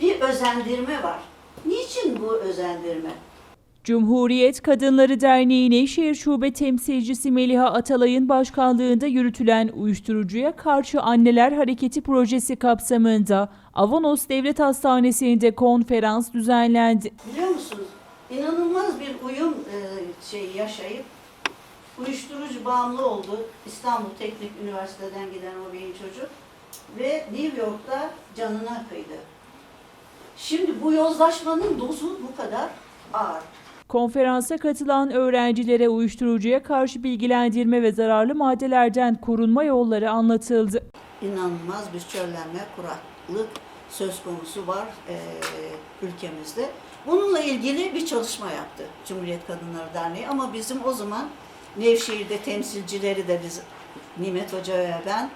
bir özendirme var. Niçin bu özendirme? Cumhuriyet Kadınları Derneği Nevşehir Şube Temsilcisi Meliha Atalay'ın başkanlığında yürütülen uyuşturucuya karşı anneler hareketi projesi kapsamında Avanos Devlet Hastanesi'nde konferans düzenlendi. Biliyor musunuz? İnanılmaz bir uyum e, şey yaşayıp uyuşturucu bağımlı oldu. İstanbul Teknik Üniversiteden giden o beyin çocuk ve New York'ta canına kıydı. Şimdi bu yozlaşmanın dozu bu kadar ağır. Konferansa katılan öğrencilere uyuşturucuya karşı bilgilendirme ve zararlı maddelerden korunma yolları anlatıldı. inanılmaz bir çöllenme, kuraklık söz konusu var eee, ülkemizde. Bununla ilgili bir çalışma yaptı Cumhuriyet Kadınları Derneği ama bizim o zaman Nevşehir'de temsilcileri de biz Nimet Hoca ve ben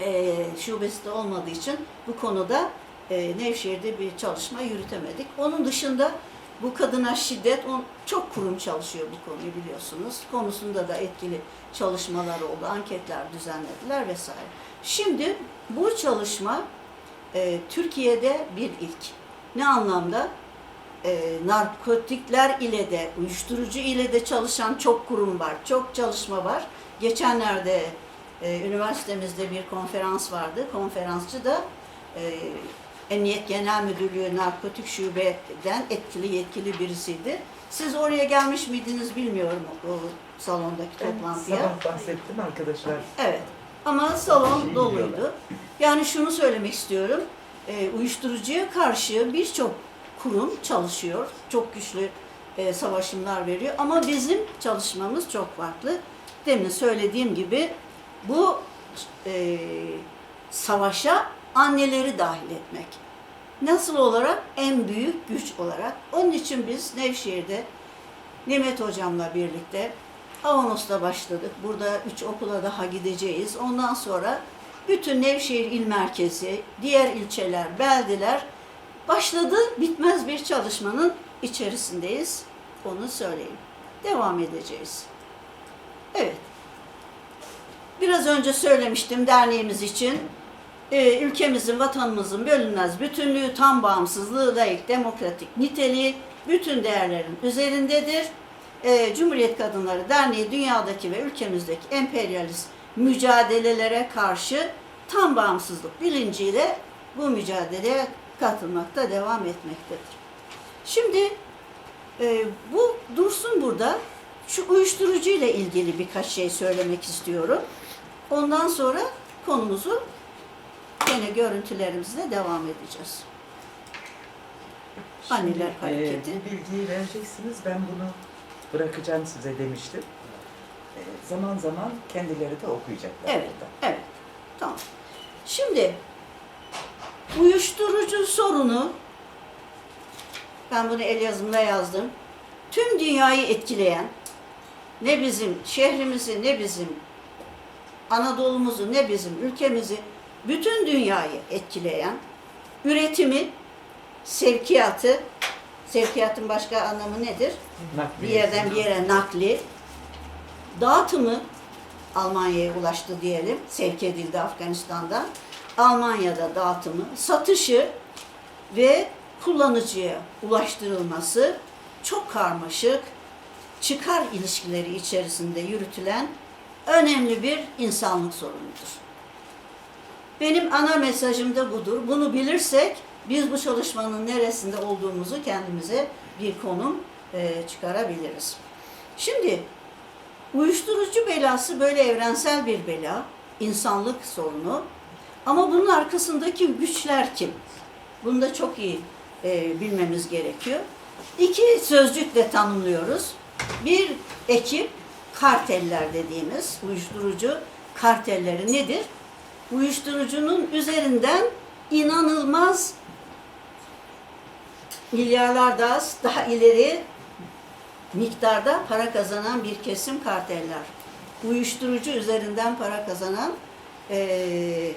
eee şubesi de olmadığı için bu konuda eee, Nevşehir'de bir çalışma yürütemedik. Onun dışında bu kadına şiddet on, çok kurum çalışıyor bu konuyu biliyorsunuz. Konusunda da etkili çalışmalar oldu, anketler düzenlediler vesaire. Şimdi bu çalışma e, Türkiye'de bir ilk. Ne anlamda? E, narkotikler ile de, uyuşturucu ile de çalışan çok kurum var, çok çalışma var. Geçenlerde e, üniversitemizde bir konferans vardı. Konferansçı da e, Emniyet Genel Müdürlüğü Narkotik Şube'den etkili yetkili birisiydi. Siz oraya gelmiş miydiniz bilmiyorum o salondaki toplantıya. sabah bahsettim arkadaşlar. Evet. Ama salon Şey doluydu. diyorlar. Yani şunu söylemek istiyorum. E, uyuşturucuya karşı birçok kurum çalışıyor. Çok güçlü e, savaşımlar veriyor. Ama bizim çalışmamız çok farklı. Demin söylediğim gibi bu e, savaşa anneleri dahil etmek. Nasıl olarak? En büyük güç olarak. Onun için biz Nevşehir'de Nimet Hocam'la birlikte Avanos'ta başladık. Burada üç okula daha gideceğiz. Ondan sonra bütün Nevşehir il merkezi, diğer ilçeler, beldeler başladı. Bitmez bir çalışmanın içerisindeyiz. Onu söyleyeyim. Devam edeceğiz. Evet. Biraz önce söylemiştim derneğimiz için. Ee, ülkemizin, vatanımızın bölünmez bütünlüğü, tam bağımsızlığı, layık, demokratik niteliği bütün değerlerin üzerindedir. Ee, Cumhuriyet Kadınları Derneği dünyadaki ve ülkemizdeki emperyalist mücadelelere karşı tam bağımsızlık bilinciyle bu mücadeleye katılmakta devam etmektedir. Şimdi e, bu dursun burada. Şu uyuşturucu ile ilgili birkaç şey söylemek istiyorum. Ondan sonra konumuzu yine görüntülerimizle devam edeceğiz. Anneler Şimdi, hareketi. E, bu bilgiyi vereceksiniz. Ben bunu bırakacağım size demiştim. E, zaman zaman kendileri de okuyacaklar Evet, burada. evet. Tamam. Şimdi uyuşturucu sorunu ben bunu el yazımda yazdım. Tüm dünyayı etkileyen ne bizim şehrimizi ne bizim Anadolu'muzu ne bizim ülkemizi bütün dünyayı etkileyen üretimi, sevkiyatı, sevkiyatın başka anlamı nedir? bir Nakliye. yerden bir yere nakli, dağıtımı Almanya'ya ulaştı diyelim, sevk edildi Afganistan'dan. Almanya'da dağıtımı, satışı ve kullanıcıya ulaştırılması çok karmaşık, çıkar ilişkileri içerisinde yürütülen önemli bir insanlık sorunudur. Benim ana mesajım da budur. Bunu bilirsek biz bu çalışmanın neresinde olduğumuzu kendimize bir konum e, çıkarabiliriz. Şimdi uyuşturucu belası böyle evrensel bir bela, insanlık sorunu. Ama bunun arkasındaki güçler kim? Bunu da çok iyi e, bilmemiz gerekiyor. İki sözcükle tanımlıyoruz. Bir ekip, karteller dediğimiz uyuşturucu kartelleri nedir? Uyuşturucunun üzerinden inanılmaz milyarlar daha, daha ileri miktarda para kazanan bir kesim karteller. Uyuşturucu üzerinden para kazanan eee,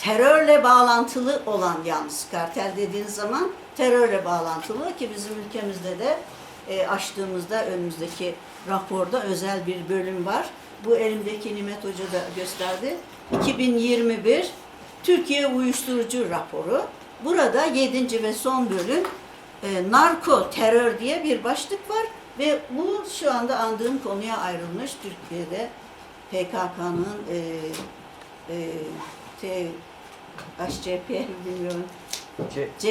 terörle bağlantılı olan yalnız kartel dediğiniz zaman terörle bağlantılı ki bizim ülkemizde de eee, açtığımızda önümüzdeki raporda özel bir bölüm var. Bu elimdeki Nimet Hoca da gösterdi. 2021 Türkiye Uyuşturucu raporu. Burada 7. ve son bölüm e, narko terör diye bir başlık var ve bu şu anda andığım konuya ayrılmış Türkiye'de PKK'nın e, e, T, HCP bilmiyorum C- CHP.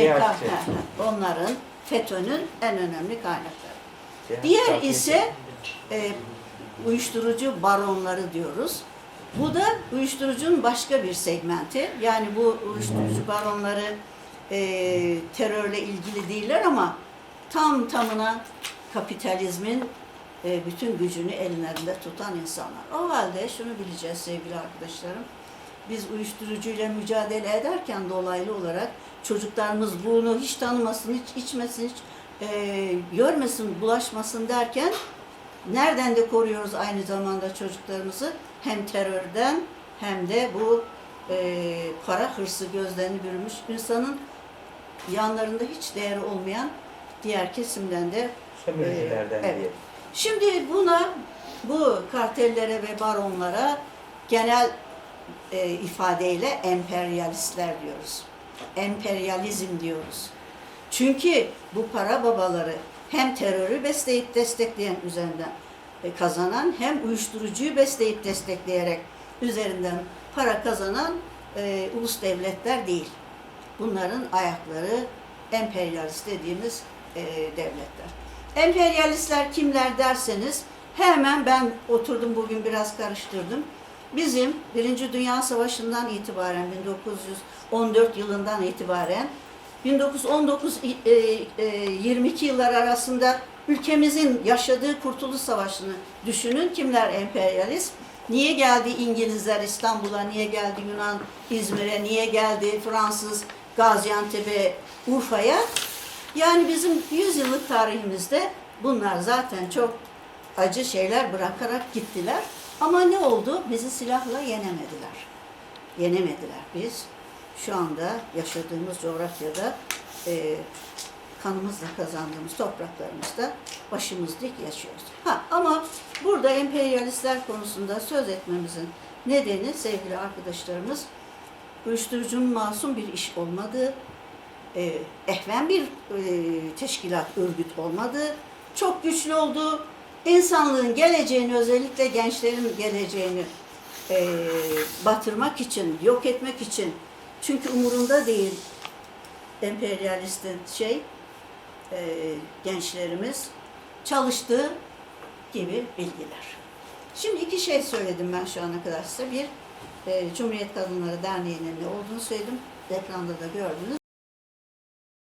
onların FETÖ'nün en önemli kaynakları. Diğer ise e, uyuşturucu baronları diyoruz. Bu da uyuşturucunun başka bir segmenti. Yani bu uyuşturucu baronları e, terörle ilgili değiller ama tam tamına kapitalizmin e, bütün gücünü ellerinde tutan insanlar. O halde şunu bileceğiz sevgili arkadaşlarım. Biz uyuşturucuyla mücadele ederken dolaylı olarak çocuklarımız bunu hiç tanımasın, hiç içmesin, hiç e, görmesin, bulaşmasın derken nereden de koruyoruz aynı zamanda çocuklarımızı? Hem terörden hem de bu e, para hırsı gözlerini bürümüş insanın yanlarında hiç değeri olmayan diğer kesimden de Sömürücülerden Ee, evet. diye. Şimdi buna, bu kartellere ve baronlara genel e, ifadeyle emperyalistler diyoruz. Emperyalizm diyoruz. Çünkü bu para babaları hem terörü besleyip destekleyen üzerinden e, kazanan hem uyuşturucuyu besleyip destekleyerek üzerinden para kazanan e, ulus devletler değil. Bunların ayakları emperyalist dediğimiz e, devletler. Emperyalistler kimler derseniz hemen ben oturdum bugün biraz karıştırdım. Bizim Birinci Dünya Savaşı'ndan itibaren 1914 yılından itibaren 1919-22 yıllar arasında ülkemizin yaşadığı Kurtuluş Savaşı'nı düşünün. Kimler emperyalist? Niye geldi İngilizler İstanbul'a, niye geldi Yunan İzmir'e, niye geldi Fransız Gaziantep'e, Urfa'ya? Yani bizim 100 yıllık tarihimizde bunlar zaten çok acı şeyler bırakarak gittiler. Ama ne oldu? Bizi silahla yenemediler. Yenemediler biz. Şu anda yaşadığımız coğrafyada e, kanımızla kazandığımız topraklarımızda başımız dik yaşıyoruz. Ha, ama burada emperyalistler konusunda söz etmemizin nedeni sevgili arkadaşlarımız uyuşturucunun masum bir iş olmadığı, e, ehven bir e, teşkilat, örgüt olmadığı, çok güçlü olduğu, insanlığın geleceğini, özellikle gençlerin geleceğini e, batırmak için, yok etmek için, çünkü umurunda değil emperyalistin şey, e, gençlerimiz çalıştığı gibi bilgiler. Şimdi iki şey söyledim ben şu ana kadar size. Bir, e, Cumhuriyet Kadınları Derneği'nin ne olduğunu söyledim. Ekranda da gördünüz.